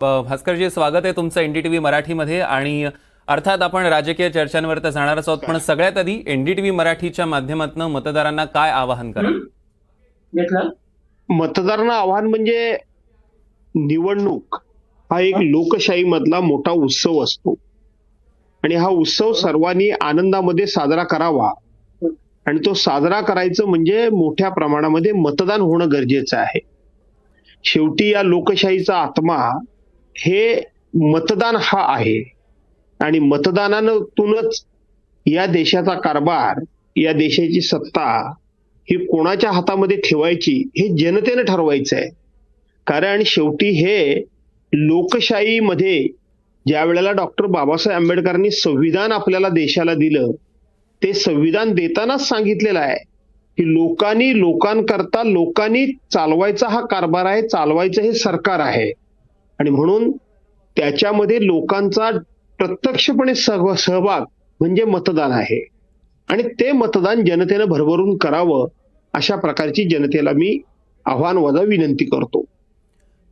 भास्करजी स्वागत आहे तुमचं एनडीटीव्ही मराठीमध्ये आणि अर्थात आपण राजकीय चर्चांवर तर जाणारच आहोत पण सगळ्यात आधी एनडीटीव्ही मराठीच्या माध्यमातून मतदारांना काय आवाहन करा? मतदारांना आव्हान म्हणजे निवडणूक हा एक लोकशाही मधला मोठा उत्सव असतो. आणि हा उत्सव सर्वांनी आनंदामध्ये साजरा करावा. आणि तो साजरा करायचं म्हणजे मोठ्या प्रमाणामध्ये मतदान होणं गरजेचं आहे. शेवटी या लोकशाहीचा आत्मा हे मतदान हा आहे. आणि मतदानातूनच या देशाचा कारभार या देशाची सत्ता ही कोणाच्या हातामध्ये ठेवायची हे जनतेनं ठरवायचं आहे कारण शेवटी हे लोकशाहीमध्ये ज्या वेळेला डॉक्टर बाबासाहेब आंबेडकरांनी संविधान आपल्याला देशाला दिलं ते संविधान देतानाच सांगितलेलं आहे की लोकांनी लोकांकरता लोकांनी चालवायचा हा कारभार आहे चालवायचं हे सरकार आहे. आणि म्हणून त्याच्यामध्ये लोकांचा प्रत्यक्षपणे सह- सहभाग म्हणजे मतदान आहे. आणि ते मतदान जनतेनं भरभरून करावं अशा प्रकारची जनतेला मी आव्हान वजा विनंती करतो.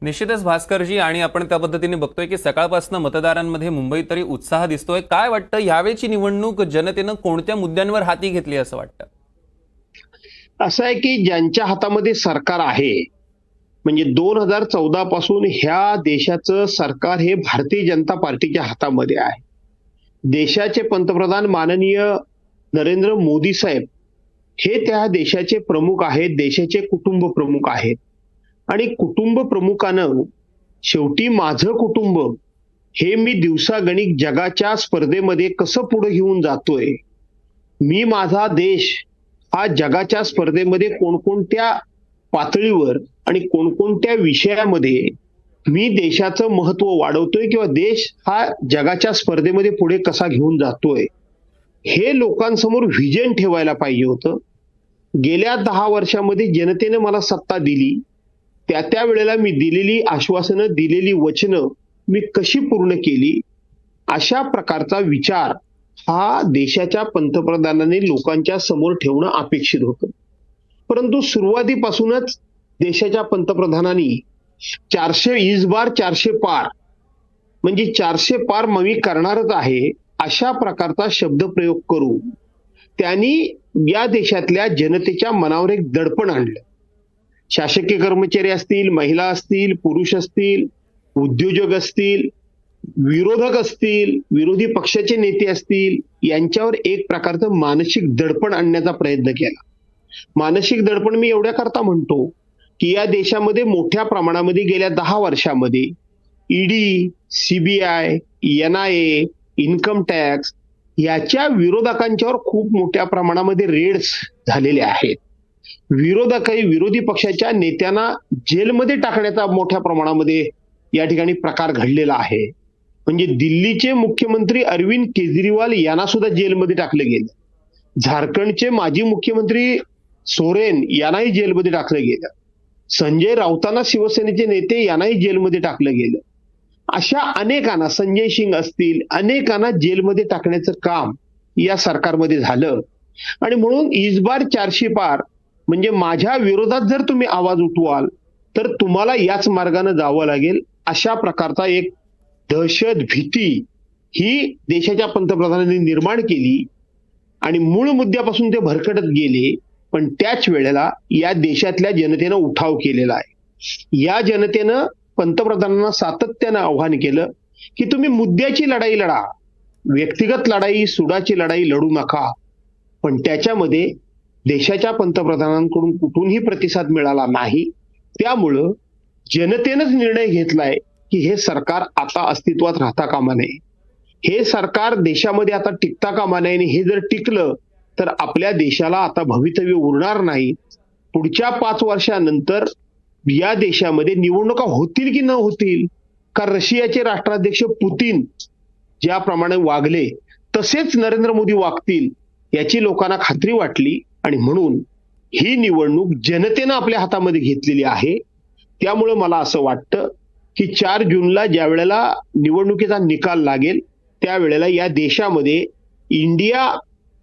निश्चितच भास्करजी आणि आपण त्या पद्धतीने बघतोय की सकाळपासून मतदारांमध्ये मुंबईत तरी उत्साह दिसतोय. काय वाटतं यावेळची निवडणूक जनतेनं कोणत्या मुद्द्यांवर हाती घेतली असं वाटतं? असं आहे की ज्यांच्या हातामध्ये सरकार आहे म्हणजे दोन हजार चौदा पासून ह्या देशाचं सरकार हे भारतीय जनता पार्टीच्या हातामध्ये आहे. देशाचे पंतप्रधान माननीय नरेंद्र मोदी साहेब हे त्या देशाचे प्रमुख आहेत देशाचे कुटुंब प्रमुख आहेत. आणि कुटुंब प्रमुखानं शेवटी माझं कुटुंब हे मी दिवसागणिक जगाच्या स्पर्धेमध्ये कसं पुढे घेऊन जातोय? मी माझा देश हा जगाच्या स्पर्धेमध्ये कोणकोणत्या पातळीवर आणि कोणकोणत्या विषयामध्ये मी देशाचं महत्त्व वाढवतोय किंवा देश हा जगाच्या स्पर्धेमध्ये पुढे कसा घेऊन जातोय हे लोकांसमोर व्हिजन ठेवायला पाहिजे होतं. गेल्या दहा वर्षामध्ये जनतेने मला सत्ता दिली. त्या त्या वेळेला मी दिलेली आश्वासनं दिलेली वचनं मी कशी पूर्ण केली? अशा प्रकारचा विचार हा देशाच्या पंतप्रधानांनी लोकांच्या समोर ठेवणं अपेक्षित होतं. परंतु सुरुवातीपासूनच देशाच्या पंतप्रधानांनी चारशे वीस बार चारशे पार म्हणजे चारशे पार मी करणारच आहे अशा प्रकारचा शब्दप्रयोग करू त्यांनी या देशातल्या जनतेच्या मनावर एक दडपण आणलं. शासकीय कर्मचारी असतील महिला असतील पुरुष असतील उद्योजक असतील विरोधक असतील विरोधी पक्षाचे नेते असतील यांच्यावर एक प्रकारचं मानसिक दडपण आणण्याचा प्रयत्न केला. मानसिक दडपण मी एवढ्या करता म्हणतो की या देशामध्ये मोठ्या प्रमाणामध्ये गेल्या दहा वर्षामध्ये ED CBI N I A income tax याच्या विरोधकांच्यावर खूप मोठ्या प्रमाणामध्ये रेड्स झालेले आहेत. विरोधकही विरोधी पक्षाच्या नेत्यांना जेलमध्ये टाकण्याचा मोठ्या प्रमाणामध्ये या ठिकाणी प्रकार घडलेला आहे. म्हणजे दिल्लीचे मुख्यमंत्री अरविंद केजरीवाल यांना सुद्धा जेलमध्ये टाकले गेलं. झारखंडचे माजी मुख्यमंत्री सोरेन यांनाही जेलमध्ये टाकलं गेलं. संजय राऊतांना शिवसेनेचे नेते यांनाही जेलमध्ये टाकलं गेलं. अशा अनेकांना संजय सिंग असतील अनेकांना जेलमध्ये टाकण्याचं काम या सरकारमध्ये झालं. आणि म्हणून इजबार चारशे पार म्हणजे माझ्या विरोधात जर तुम्ही आवाज उठवाल तर तुम्हाला याच मार्गाने जावं लागेल. अशा प्रकारचा एक दहशत भीती ही देशाच्या पंतप्रधानांनी निर्माण केली. आणि मूळ मुद्द्यापासून ते भरकटत गेले. पण त्याच वेळेला या देशातल्या जनतेनं उठाव केलेला आहे. या जनतेनं पंतप्रधानांना सातत्यानं आव्हान केलं की तुम्ही मुद्द्याची लढाई लढा व्यक्तिगत लढाई सुडाची लढाई लढू नका. पण त्याच्यामध्ये देशाच्या पंतप्रधानांकडून कुठूनही प्रतिसाद मिळाला नाही. त्यामुळं जनतेनंच निर्णय घेतलाय की हे सरकार आता अस्तित्वात राहता कामा नये. हे सरकार देशामध्ये आता टिकता कामा नये आणि हे जर टिकलं तर आपल्या देशाला आता भवितव्य उरणार नाही. पुढच्या पाच वर्षानंतर या देशामध्ये निवडणुका होतील की न होतील का रशियाचे राष्ट्राध्यक्ष पुतीन ज्याप्रमाणे वागले तसेच नरेंद्र मोदी वागतील याची लोकांना खात्री वाटली. आणि म्हणून ही निवडणूक जनतेनं आपल्या हातामध्ये घेतलेली आहे. त्यामुळे मला असं वाटतं की चार जूनला ज्या वेळेला निवडणुकीचा निकाल लागेल त्यावेळेला या देशामध्ये इंडिया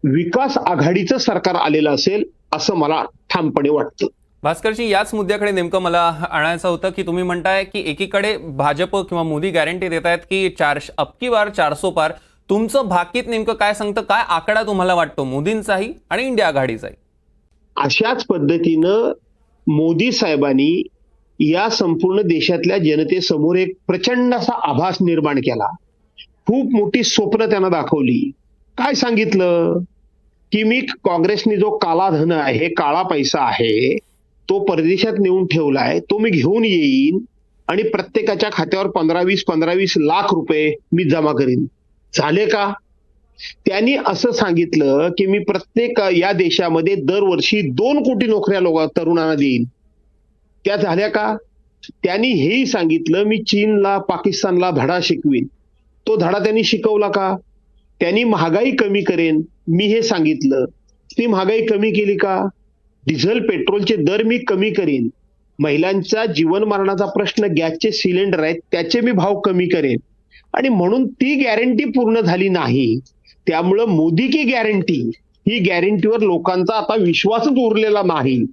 विकास आघाडीचं सरकार आलेलं असेल असं मला ठामपणे वाटतं. भास्करजी याच मुद्द्याकडे नेमकं मला आणायचं होतं की तुम्ही म्हणताय की एकीकडे भाजप किंवा मोदी गॅरंटी देत आहेत की चार अबकी बार चारसो पार. तुमचं भाकीत नेमकं काय सांगतं काय आकडा तुम्हाला वाटतो मोदींचाही आणि इंडिया आघाडीचाही? अशाच पद्धतीनं मोदी साहेबांनी या संपूर्ण देशातल्या जनतेसमोर एक प्रचंड असा आभास निर्माण केला. खूप मोठी स्वप्न त्यांना दाखवली. काय सांगितलं? की मी काँग्रेसने जो काला धन आहे काळा पैसा आहे तो परदेशात नेऊन ठेवलाय तो मी घेऊन येईन आणि प्रत्येकाच्या खात्यावर पंधरा वीस पंधरा वीस लाख रुपये मी जमा करीन. झाले का? त्यांनी असं सांगितलं की मी प्रत्येक या देशामध्ये दरवर्षी दोन कोटी नोकऱ्या लोक तरुणांना देईन. त्या झाल्या का? त्यांनी हेही सांगितलं मी चीनला पाकिस्तानला धडा शिकवीन. तो धडा त्यांनी शिकवला का? त्यांनी महागाई कमी करेन. मी हे सांगितलं. ती महागाई कमी केली का? डिझेल पेट्रोलचे दर मी कमी करीन. महिलांचा जीवन मरणाचा प्रश्न गॅसचे सिलेंडर आहेत त्याचे मी भाव कमी करेन. आणि म्हणून ती गॅरंटी पूर्ण झाली नाही. त्यामुळं मोदी की गॅरंटी? ही गॅरंटीवर लोकांचा आता विश्वासच उरलेला नाही.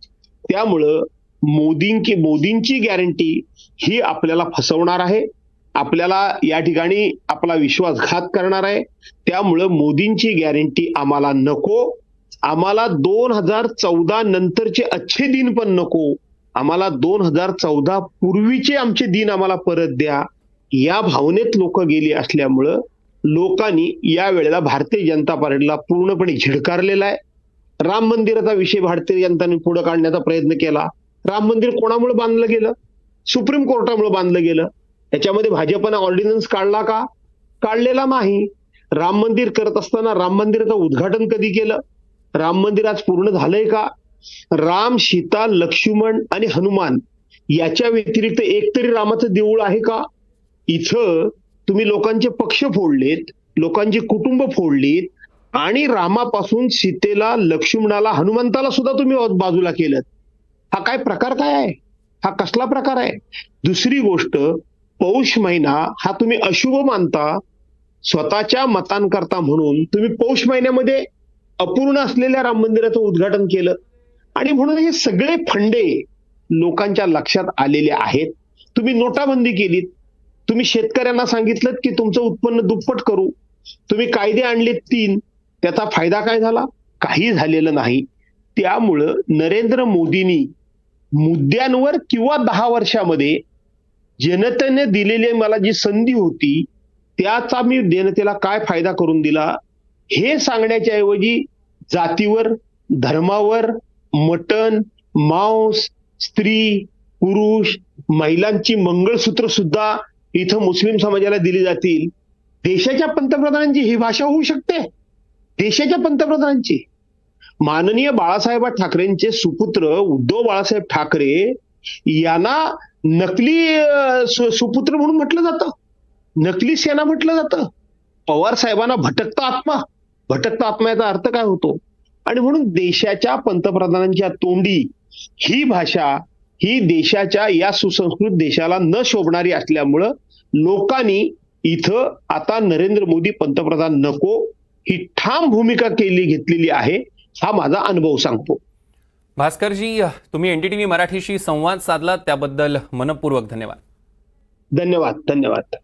त्यामुळं मोदींची मोदींची गॅरंटी ही आपल्याला फसवणार आहे. आपल्याला या ठिकाणी आपला विश्वासघात करणार आहे. त्यामुळं मोदींची गॅरंटी आम्हाला नको. आम्हाला दोन हजार चौदा नंतरचे अच्छे दिन पण नको. आम्हाला दोन हजार चौदा पूर्वीचे आमचे दिन आम्हाला परत द्या. या भावनेत लोक गेली असल्यामुळं लोकांनी या वेळेला भारतीय जनता पार्टीला पूर्णपणे झिडकारलेला आहे. राम मंदिराचा विषय भारतीय जनताने पुढे काढण्याचा प्रयत्न केला. राम मंदिर कोणामुळे बांधलं गेलं? सुप्रीम कोर्टामुळे बांधलं गेलं. त्याच्यामध्ये भाजपनं ऑर्डिनन्स काढला का? काढलेला नाही. राम मंदिर करत असताना राम मंदिराचं उद्घाटन कधी केलं? राम मंदिर आज पूर्ण झालंय का? राम सीता लक्ष्मण आणि हनुमान याच्या व्यतिरिक्त एक तरी रामाचं देऊळ आहे का? इथं तुम्ही लोकांचे पक्ष फोडलेत लोकांची कुटुंब फोडलीत आणि रामापासून सीतेला लक्ष्मणाला हनुमंताला सुद्धा तुम्ही बाजूला केलं हा काय प्रकार काय आहे? हा कसला प्रकार आहे? दुसरी गोष्ट पौष महिना हा तुम्ही अशुभ मानता स्वतःच्या मतांकरता म्हणून तुम्ही पौष महिन्यामध्ये अपूर्ण असलेल्या राम मंदिराचं उद्घाटन केलं. आणि म्हणून हे सगळे फंडे लोकांच्या लक्षात आलेले आहेत. तुम्ही नोटाबंदी केलीत. तुम्ही शेतकऱ्यांना सांगितलं की तुमचं उत्पन्न दुप्पट करू. तुम्ही कायदे आणलेत तीन. त्याचा फायदा काय झाला? काही झालेलं नाही. त्यामुळं नरेंद्र मोदींनी मुद्द्यांवर किंवा दहा वर्षामध्ये जनतेने दिलेली मला जी संधी होती त्याचा मी जनतेला काय फायदा करून दिला हे सांगण्याच्या ऐवजी जातीवर धर्मावर मटण मांस स्त्री पुरुष महिलांची मंगळसूत्र सुद्धा इथं मुस्लिम समाजाला दिली जातील. देशाच्या पंतप्रधानांची ही भाषा होऊ शकते. देशाच्या पंतप्रधानांची. माननीय बाळासाहेब ठाकरेंचे सुपुत्र उद्धव बाळासाहेब ठाकरे यांना नकली सुपुत्र म्हणून म्हटलं जातं. नकली सेना म्हटलं जातं. पवार साहेबांना भटकता आत्मा. भटकता आत्मा याचा अर्थ काय होतो? आणि म्हणून देशाच्या पंतप्रधानांच्या तोंडी ही भाषा ही देशाच्या या सुसंस्कृत देशाला न शोभणारी असल्यामुळं लोकांनी इथं आता नरेंद्र मोदी पंतप्रधान नको ही ठाम भूमिका केली घेतलेली आहे हा माझा अनुभव सांगतो. भास्करजी तुम्ही एनडीटीव्ही मराठीशी संवाद साधला त्याबद्दल मनपूर्वक धन्यवाद. धन्यवाद धन्यवाद.